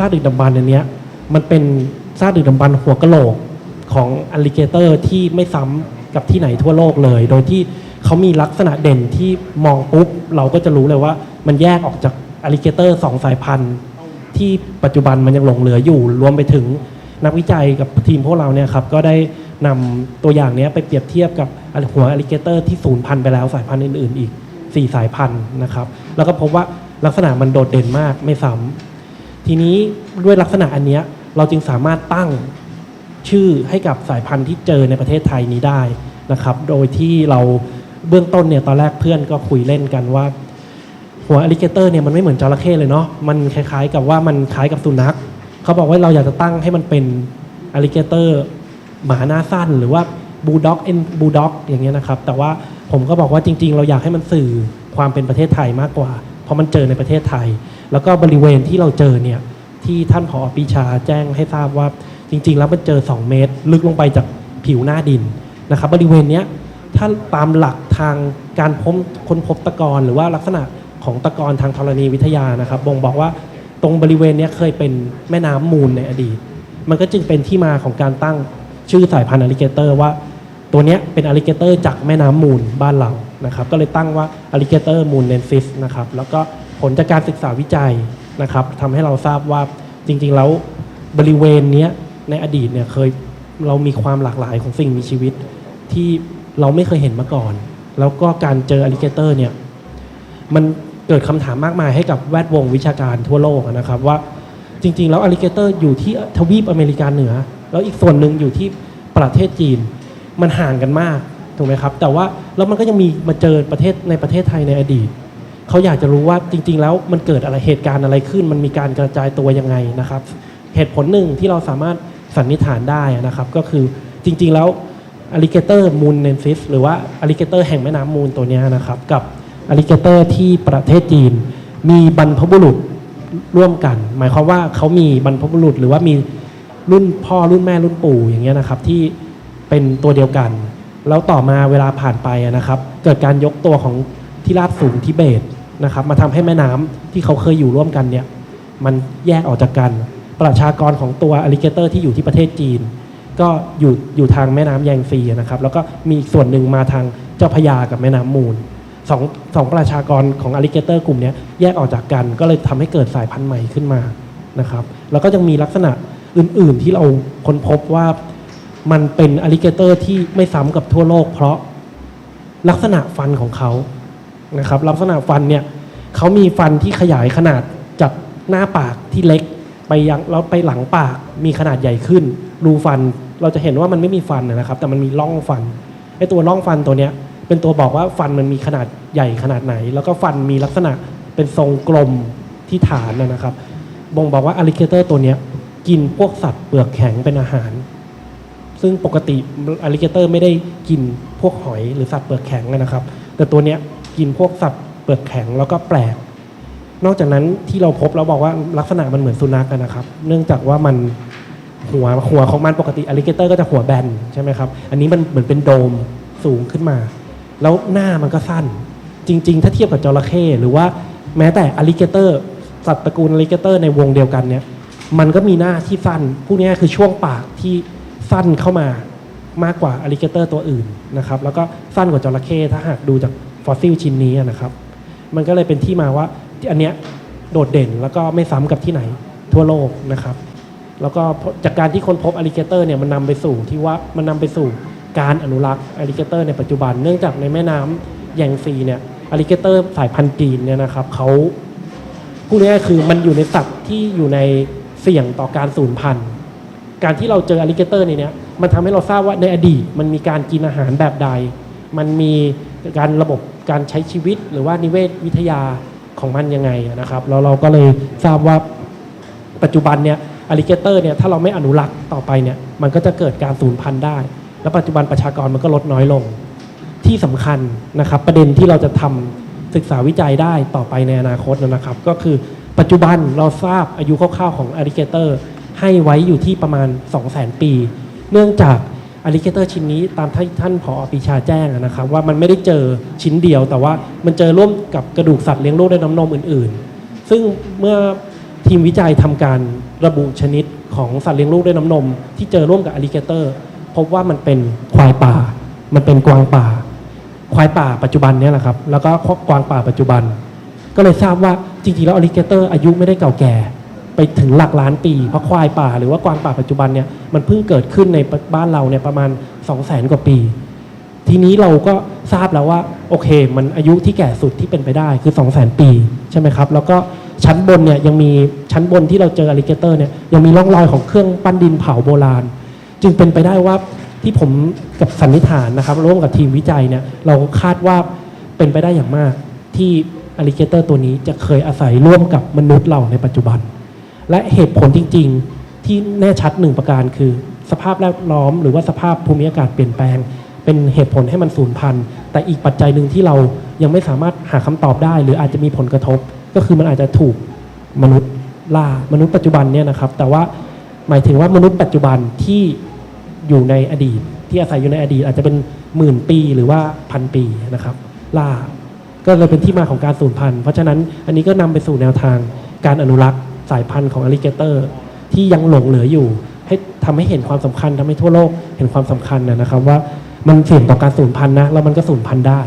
ซากดึกดำบรรพ์อันเนี้ยมันเป็นซากดึกดำบรรพ์หัวกะโหลกของอลิเกเตอร์ที่ไม่ซ้ำกับที่ไหนทั่วโลกเลย โดยที่เขามีลักษณะเด่นที่มองปุ๊บเราก็จะรู้เลยว่า มันแยกออกจากอลิเกเตอร์สองสายพันธุ์ที่ปัจจุบันมันยังหลงเหลืออยู่ รวมไปถึงนักวิจัยกับทีมพวกเราเนี่ยครับก็ได้นำตัวอย่างเนี้ยไปเปรียบเทียบกับหัวอลิเกเตอร์ที่สูญพันธุ์ไปแล้วสายพันธุ์อื่นๆอีก 4 สายพันธุ์นะครับ แล้วก็พบว่าลักษณะมันโดดเด่นมากไม่ซ้ำ ทีนี้ด้วยลักษณะอันเนี้ยเราจึงสามารถตั้งชื่อให้กับสายพันธุ์ที่เจอในประเทศไทยนี้ได้นะครับ โดยที่เราเบื้องต้นเนี่ยตอนแรกเพื่อนก็คุยเล่นกันว่า หัวอ l ลิเกเตอร์เนี่ยมันไม่เหมือนจระเข้เลยเนาะมันคล้ายๆ กับว่ามันคล้ายกับสุนัขเขาบอกว่าเราอยากจะตั้งให้มันเป็นอ l ลิเกเตอร์หมาหน้าสั้น หรือว่าบูด็อกเอ็นบูด็อกอย่างเงี้ยนะครับ แต่ว่าผมก็บอกว่าจริง ๆ เราอยากให้มันสื่อความเป็นประเทศไทยมากกว่า ราะมันเจอในประเทศไทย แล้วก็บริเวณที่เราเจอเนี่ยที่ท่านผอปีชาแจ้งให้ทราบว่าจริง ๆ แล้วมันเจอ 2 เมตร ลึกลงไปจากผิวหน้าดินนะครับ บริเวณเนี้ยถ้าตามหลักทางการพบค้นพบตะกอนหรือว่าลักษณะของตะกอนทางธรณีวิทยานะครับบ่งบอกว่าตรงบริเวณนี้เคยเป็นแม่น้ำมูลในอดีต มันก็จึงเป็นที่มาของการตั้งชื่อสายพันธุ์อลิเกเตอร์ว่า ตัวนี้เป็นอลิเกเตอร์จากแม่น้ำมูลบ้านเรา นะครับก็เลยตั้งว่าอลิเกเตอร์มูลเนนซิสนะครับแล้วก็ผลจากการศึกษาวิจัยนะครับทำให้เราทราบว่าจริงๆแล้วบริเวณนี้ในอดีตเนี่ยเคยเรามีความหลากหลายของสิ่งมีชีวิตที่เราไม่เคยเห็นมาก่อน แล้วก็การเจออลิเกเตอร์เนี่ยมันเกิดคำถามมากมายให้กับแวดวงวิชาการทั่วโลกนะครับว่าจริง ๆ แล้วอลิเกเตอร์อยู่ที่ทวีปอเมริกาเหนือ แล้วอีกส่วนหนึ่งอยู่ที่ประเทศจีน มันห่างกันมาก ถูกไหมครับ แต่ว่าแล้วมันก็ยังมีมาเจอประเทศในประเทศไทยในอดีตเขาอยากจะรู้ว่าจริง ๆ แล้วมันเกิดอะไรเหตุการณ์อะไรขึ้น มันมีการกระจายตัวยังไงนะครับ เหตุผลหนึ่งที่เราสามารถสันนิษฐานได้นะครับ ก็คือจริง ๆ แล้วอลิเกเตอร์มูลเนนซิสหรือว่าอลิเกเตอร์แห่งแม่น้ำมูลตัวนี้นะครับ กับอลิเกเตอร์ที่ประเทศจีน มีบรรพบุรุษร่วมกัน หมายความว่าเขามีบรรพบุรุษ หรือว่ามีรุ่นพ่อรุ่นแม่รุ่นปู่อย่างเงี้ยนะครับที่เป็นตัวเดียวกัน แล้วต่อมาเวลาผ่านไปนะครับ เกิดการยกตัวของที่ราบสูงทิเบตนะครับ มาทำให้แม่น้ำที่เขาเคยอยู่ร่วมกันเนี่ยมันแยกออกจากกัน ประชากรของตัวอลิเกเตอร์ที่อยู่ที่ประเทศจีน ก็อยู่อยู่ทางแม่น้ำแยงซีนะครับ แล้วก็มีส่วนหนึ่งมาทางเจ้าพยากับแม่น้ำมูลสองสองประชากรของอลิเกเตอร์กลุ่มนี้แยกออกจากกัน ก็เลยทำให้เกิดสายพันธุ์ใหม่ขึ้นมานะครับ แล้วก็ยังมีลักษณะอื่น ๆ ที่เราค้นพบว่า มันเป็นอลิเกเตอร์ที่ไม่ซ้ำกับทั่วโลก เพราะลักษณะฟันของเขานะครับ ลักษณะฟันเนี่ยเขามีฟันที่ขยายขนาดจากหน้าปากที่เล็กไปยังแล้วไปหลังปากมีขนาดใหญ่ขึ้น รูฟันเราจะเห็นว่ามันไม่มีฟันนะครับ แต่มันมีร่องฟันไอตัวร่องฟันตัวเนี้ยเป็นตัวบอกว่าฟันมันมีขนาดใหญ่ขนาดไหน แล้วก็ฟันมีลักษณะเป็นทรงกลมที่ฐานนะครับ บ่งบอกว่าอลิเกเตอร์ตัวเนี้ยกินพวกสัตว์เปลือกแข็งเป็นอาหาร ซึ่งปกติอลิเกเตอร์ไม่ได้กินพวกหอยหรือสัตว์เปลือกแข็งนะครับ แต่ตัวเนี้ยกินพวกสัตว์เปลือกแข็งแล้วก็แปลก นอกจากนั้นที่เราพบเราบอกว่าลักษณะมันเหมือนสุนัขนะครับ เนื่องจากว่ามันหัวหัวของมันปกติอลิเกเตอร์ก็จะหัวแบนใช่ไหมครับ อันนี้มันเหมือนเป็นโดมสูงขึ้นมา แล้วหน้ามันก็สั้น จริง ๆ ถ้าเทียบกับจระเข้หรือว่าแม้แต่อลิเกเตอร์สัตว์ตระกูลอลิเกเตอร์ในวงเดียวกันเนี่ยมันก็มีหน้าที่สั้นพวกนี้คือช่วงปากที่ สั้นเข้ามามากกว่าอลิเกเตอร์ตัวอื่นนะครับ แล้วก็สั้นกว่าจระเข้ถ้าหากดูจากฟอสซิลชิ้นนี้นะครับ มันก็เลยเป็นที่มาว่าอันเนี้ยโดดเด่นแล้วก็ไม่ซ้ำกับที่ไหนทั่วโลกนะครับ แล้วก็จากการที่คนพบอลิเกเตอร์เนี่ยมันนำไปสู่ที่ว่ามันนำไปสู่การอนุรักษ์อลิเกเตอร์ในปัจจุบัน เนื่องจากในแม่น้ำแยงซีเนี่ยอลิเกเตอร์สายพันธุ์จีนเนี่ยนะครับเขาพูดง่ายๆคือมันอยู่ในสัตว์ที่อยู่ในเสี่ยงต่อการสูญพันธุ์ การที่เราเจออลิเกเตอร์ในเนี้ยมันทำให้เราทราบว่าในอดีตมันมีการกินอาหารแบบใด มันมีการระบบการใช้ชีวิตหรือว่านิเวศวิทยาของมันยังไงนะครับแล้วเราก็เลยทราบว่าปัจจุบันเนี่ยอลิเกเตอร์เนี่ยถ้าเราไม่อนุรักษ์ต่อไปเนี่ยมันก็จะเกิดการสูญพันธุ์ได้ แล้วปัจจุบันประชากรมันก็ลดน้อยลง ที่สำคัญนะครับประเด็นที่เราจะทำศึกษาวิจัยได้ต่อไปในอนาคตนะครับ ก็คือปัจจุบันเราทราบอายุคร่าวๆของอลิเกเตอร์ ให้ไว้อยู่ที่ประมาณ 2 0 0 0 0 0 ปี เนื่องจากอลิเกเตอร์ชิ้นนี้ตามที่ท่านผอปีชาแจ้งนะครับ ว่ามันไม่ได้เจอชิ้นเดียว แต่ว่ามันเจอร่วมกับกระดูกสัตว์เลี้ยงลูกด้วยน้ำนมอื่น ๆ ซึ่งเมื่อทีมวิจัยทำการระบุชนิดของสัตว์เลี้ยงลูกด้วยน้ำนม ที่เจอร่วมกับอ l ลิเกเตอร์ พบว่ามันเป็นควายป่า มันเป็นกวางป่า ควายป่าปัจจุบันเนี่ยแหละครับแล้วก็กวางป่าปัจจุบัน ก็เลยทราบว่าจริงๆแล้วอ l ลิเกเตอร์อายุไม่ได้เก่าแก่ ไปถึงหลักล้านปี เพราะควายป่าหรือว่ากวางป่าปัจจุบันเนี่ยมันเพิ่งเกิดขึ้นในบ้านเราเนี่ยประมาณ 2 0 0 0 0 0กว่าปี ทีนี้เราก็ทราบแล้วว่า โอเค มันอายุที่แก่สุดที่เป็นไปได้คือ2 0 0 0 0 0ปีใช่ไหมครับ แล้วก็ชั้นบนเนี่ยยังมีชั้นบนที่เราเจออ l ลิเกเตอร์เนี่ยยังมีร่องรอยของเครื่องปั้นดินเผาโบราณ จึงเป็นไปได้ว่าที่ผมกับสันนิษฐานนะครับ ร่วมกับทีมวิจัยเนี่ยเราคาดว่าเป็นไปได้อย่างมากที่อ l ลิเกเตอร์ตัวนี้จะเคยอาศัยร่วมกับมนุษย์เราในปัจจุบัน และเหตุผลจริง ๆ ที่แน่ชัดหนึ่งประการคือ สภาพแวดล้อม หรือว่าสภาพภูมิอากาศเปลี่ยนแปลง เป็นเหตุผลให้มันสูญพันธุ์แต่อีกปัจจัยหนึ่งที่เรายังไม่สามารถหาคำตอบได้ หรืออาจจะมีผลกระทบ ก็คือมันอาจจะถูกมนุษย์ล่ามนุษย์ปัจจุบันเนี่ยนะครับ แต่ว่าหมายถึงว่ามนุษย์ปัจจุบันที่อยู่ในอดีต ที่อาศัยอยู่ในอดีต อาจจะเป็นหมื่นปีหรือว่าพันปีนะครับ ล่าก็เลยเป็นที่มาของการสูญพันธุ์เพราะฉะนั้นอันนี้ก็นำไปสู่แนวทางการอนุรักษ์ สายพันธุ์ของอ l ลิเกเตอร์ที่ยังหลงเหลืออยู่ ให้ทำให้เห็นความสำคัญทำให้ทั่วโลกเห็นความสำคัญนะครับว่ามันเสี่ยงต่อการสูญพันธุ์นะแล้วมันก็สูญพันธุ์ได้